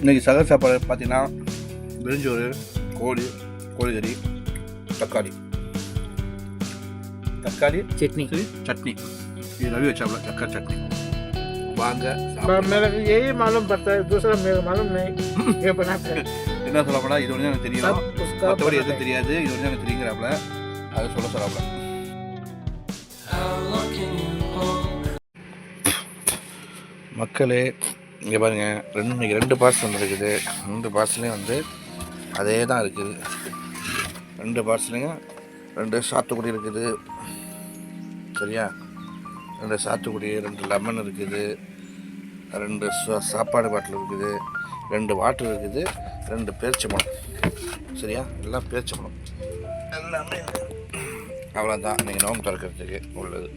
இன்றைக்கி சகல் சாப்பாடு பார்த்தீங்கன்னா வெறிஞ்சோறு கோழி கோழிக்கறி தக்காளி தக்காளி चटनी சரி சட்னி இது ரவி வச்சாப்ல தக்காளி சட்னி வாங்க ब- சாப்பிடுங்க. मेरा यही मालूम पड़ता है दूसरा मेरे मालूम नहीं ये बनाते हैं என்ன சொல்ல போனால் இது ஒன்று எனக்கு தெரியும் सब उसका மற்றபடி बनाते எதுவும் தெரியாது இது ஒன்று எனக்கு தெரியுங்கிறாப்புல அதை சொல்ல சொல்லாப்புல மக்களே இங்கே பாருங்கள் ரெண்டு இன்னைக்கு ரெண்டு பார்சல் வந்துருக்குது ரெண்டு பார்சலையும் வந்து அதே தான் இருக்குது. ரெண்டு பார்சலையும் ரெண்டு சாத்துக்குடி இருக்குது. சரியா? ரெண்டு சாத்துக்குடி ரெண்டு லெமன் இருக்குது. ரெண்டு சாப்பாடு பாட்டில் இருக்குது. ரெண்டு வாட்டர் இருக்குது. ரெண்டு பேரிச்சம்பழம் சரியா? எல்லாம் பேரிச்சம்பழம் எல்லாமே அவ்வளோதான் நீங்கள் நோம்பு திறக்கிறதுக்கு உள்ளது.